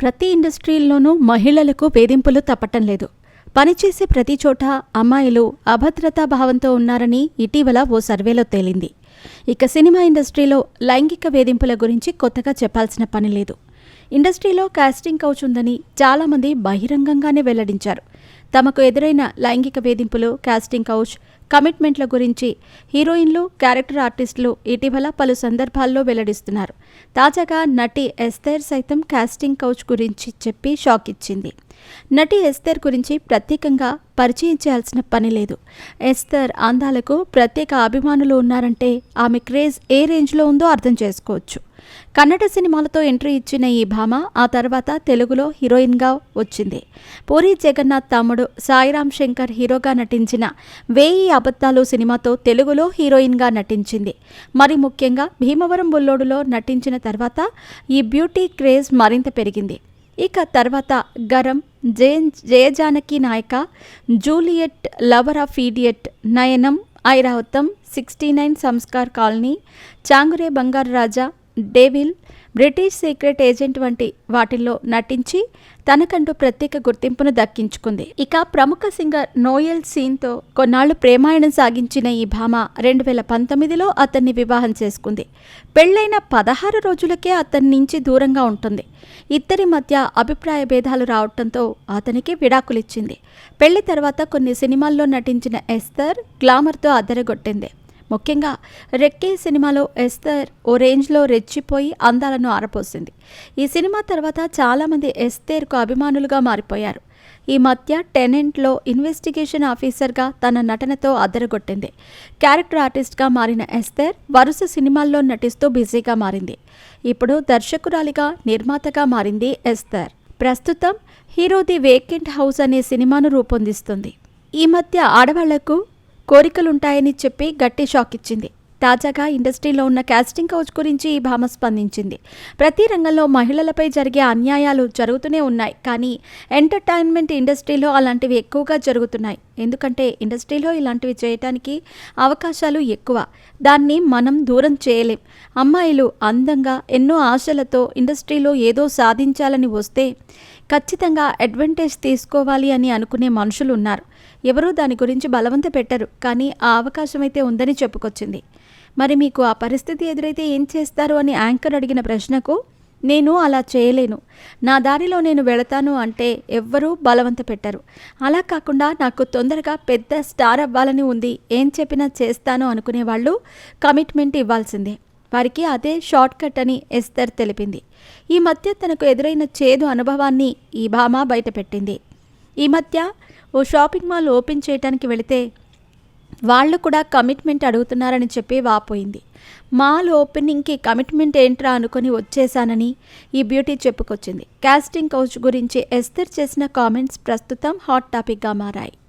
ప్రతి ఇండస్ట్రీల్లోనూ మహిళలకు వేధింపులు తప్పటం లేదు. పనిచేసే ప్రతి చోట అమ్మాయిలు అభద్రతా భావంతో ఉన్నారని ఇటీవల ఓ సర్వేలో తేలింది. ఇక సినిమా ఇండస్ట్రీలో లైంగిక వేధింపుల గురించి కొత్తగా చెప్పాల్సిన పని లేదు. ఇండస్ట్రీలో కాస్టింగ్ కౌచ్ ఉందని చాలామంది బహిరంగంగానే వెల్లడించారు. తమకు ఎదురైన లైంగిక వేధింపులు కాస్టింగ్ కౌచ్ కమిట్మెంట్ల గురించి హీరోయిన్లు క్యారెక్టర్ ఆర్టిస్టులు ఇటీవల పలు సందర్భాల్లో వెల్లడిస్తున్నారు. తాజాగా నటి ఎస్తేర్ సైతం కాస్టింగ్ కౌచ్ గురించి చెప్పి షాక్ ఇచ్చింది. నటి ఎస్తేర్ గురించి ప్రత్యేకంగా పరిచయం చేయాల్సిన పని లేదు. ఎస్తర్ అందాలకు ప్రత్యేక అభిమానులు ఉన్నారంటే ఆమె క్రేజ్ ఏ రేంజ్లో ఉందో అర్థం చేసుకోవచ్చు. కన్నడ సినిమాలతో ఎంట్రీ ఇచ్చిన ఈ భామ ఆ తర్వాత తెలుగులో హీరోయిన్గా వచ్చింది. పూరి జగన్నాథ్ తమ్ముడు సాయిరామ్ శంకర్ హీరోగా నటించిన వేయి అబద్ధాలు సినిమాతో తెలుగులో హీరోయిన్గా నటించింది. మరి ముఖ్యంగా భీమవరం బుల్లోడులో నటించిన తర్వాత ఈ బ్యూటీ క్రేజ్ మరింత పెరిగింది. ఇక తర్వాత Garam Jayan Jaya Janaki Nayaka Juliet lover of idiot Nayanam Airavatham sixty nine Sanskar colony Changure Bangaru Raja devil British secret agent వంటి వాటిల్లో నటించి తనకంటూ ప్రత్యేక గుర్తింపును దక్కించుకుంది. ఇక ప్రముఖ సింగర్ నోయల్ సీన్తో కొన్నాళ్ళు ప్రేమాయణం సాగించిన ఈ భామ రెండు వేల పంతొమ్మిదిలో అతన్ని వివాహం చేసుకుంది. పెళ్ళైన పదహారు రోజులకే అతని నుంచి దూరంగా ఉంటుంది. ఇద్దరి మధ్య అభిప్రాయ భేదాలు రావటంతో అతనికి విడాకులిచ్చింది. పెళ్ళి తర్వాత కొన్ని సినిమాల్లో నటించిన ఎస్తర్ గ్లామర్తో అదరగొట్టింది. ముఖ్యంగా రెక్కే సినిమాలో ఎస్తర్ ఓ రేంజ్లో రెచ్చిపోయి అందాలను ఆరపోసింది. ఈ సినిమా తర్వాత చాలామంది ఎస్తేర్కు అభిమానులుగా మారిపోయారు. ఈ మధ్య టెనెంట్లో ఇన్వెస్టిగేషన్ ఆఫీసర్గా తన నటనతో అదరగొట్టింది. క్యారెక్టర్ ఆర్టిస్ట్గా మారిన ఎస్తేర్ వరుస సినిమాల్లో నటిస్తూ బిజీగా మారింది. ఇప్పుడు దర్శకురాలిగా నిర్మాతగా మారింది ఎస్తేర్. ప్రస్తుతం హీరో ది వేకెంట్ హౌస్ అనే సినిమాను రూపొందిస్తుంది. ఈ మధ్య ఆడవాళ్ళకు కోరికలుంటాయని చెప్పి గట్టి షాక్ ఇచ్చింది. తాజాగా ఇండస్ట్రీలో ఉన్న కాస్టింగ్ కౌచ్ గురించి ఈ భామ స్పందించింది. ప్రతి రంగంలో మహిళలపై జరిగే అన్యాయాలు జరుగుతూనే ఉన్నాయి. కానీ ఎంటర్టైన్మెంట్ ఇండస్ట్రీలో అలాంటివి ఎక్కువగా జరుగుతున్నాయి. ఎందుకంటే ఇండస్ట్రీలో ఇలాంటివి చేయటానికి అవకాశాలు ఎక్కువ. దాన్ని మనం దూరం చేయలేం. అమ్మాయిలు అందంగా ఎన్నో ఆశలతో ఇండస్ట్రీలో ఏదో సాధించాలని వస్తే ఖచ్చితంగా అడ్వాంటేజ్ తీసుకోవాలి అని అనుకునే మనుషులు ఉన్నారు ఎవరూ దాని గురించి బలవంత పెట్టరు కానీ ఆ అవకాశం అయితే ఉందని చెప్పుకొచ్చింది. మరి మీకు ఆ పరిస్థితి ఎదురైతే ఏం చేస్తారు అని యాంకర్ అడిగిన ప్రశ్నకు నేను అలా చేయలేను. నా దారిలో నేను వెళతాను అంటే ఎవ్వరూ బలవంత పెట్టరు. అలా కాకుండా నాకు తొందరగా పెద్ద స్టార్ అవ్వాలని ఉంది. ఏం చెప్పినా చేస్తాను అనుకునే వాళ్ళు కమిట్మెంట్ ఇవ్వాల్సిందే. వారికి అదే షార్ట్ కట్ అని ఎస్తర్ తెలిపింది. ఈ మధ్య తనకు ఎదురైన చేదు అనుభవాన్ని ఈ భామ బయటపెట్టింది. ఈ మధ్య ఓ షాపింగ్ మాల్ ఓపెన్ చేయడానికి వెళితే వాళ్ళు కూడా కమిట్మెంట్ అడుగుతున్నారని చెప్పి వాపోయింది. మాల్ ఓపెనింగ్కి కమిట్మెంట్ ఏంట్రా అనుకొని వచ్చేసానని ఈ బ్యూటీ చెప్పుకొచ్చింది. కాస్టింగ్ కౌచ్ గురించి ఎస్తర్ చేసిన కామెంట్స్ ప్రస్తుతం హాట్ టాపిక్గా మారాయి.